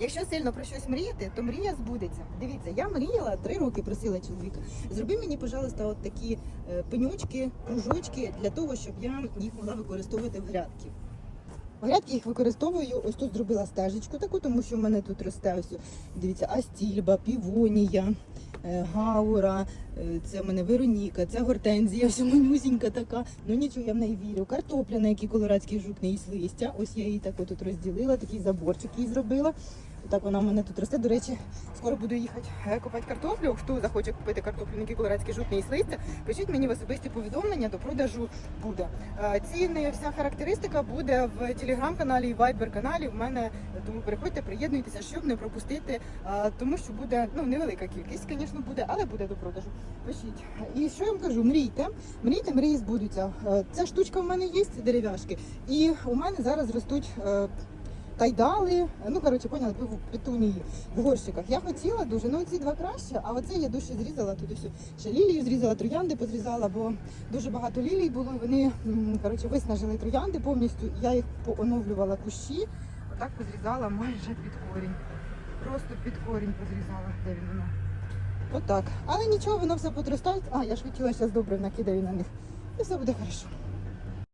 Якщо сильно про щось мріяти, то мрія збудеться. Дивіться, я мріяла три роки, просила чоловіка. Зроби мені, пожалуйста, от такі е, пеньочки, кружочки для того, щоб я їх могла використовувати в грядки. В грядки їх використовую. Ось тут зробила стежечку таку, тому що в мене тут росте ось. Дивіться, астільба, півонія, е, гаура, е, це в мене Вероніка, це гортензія, ось манюсінька така. Ну нічого, я в неї вірю. Картопля, на якій колорадський жук не їсть листя. Ось я її так тут розділила, такий заборчик їй зробила. Так вона в мене тут росте. До речі, скоро буду їхати е, купати картоплю. Хто захоче купити картоплю, колорадський жук не їсть пишіть мені в особисті повідомлення, до продажу буде. Е, Ціни, вся характеристика буде в телеграм-каналі і вайбер-каналі. В мене тому переходьте, приєднуйтеся, щоб не пропустити, е, тому що буде ну невелика кількість, звісно, буде, але буде до продажу. Пишіть. І що я вам кажу? Мрійте, мрійте, мрії збудуться. Ця штучка в мене є, дерев'яшки, і у мене зараз ростуть. Тайдали, ну коротше, поняли, пив- петунії в горщиках. Я хотіла дуже, ну ці два краще, а оце я душі зрізала туди все. Ще лілію зрізала, троянди позрізала, бо дуже багато лілій було. Вони коротше виснажили троянди повністю. Я їх пооновлювала кущі, отак позрізала майже під корінь. Просто під корінь позрізала, де він воно. Отак. Але нічого, воно все подростає. А, я ж хотіла зараз добре накидаю на них. І все буде хорошо.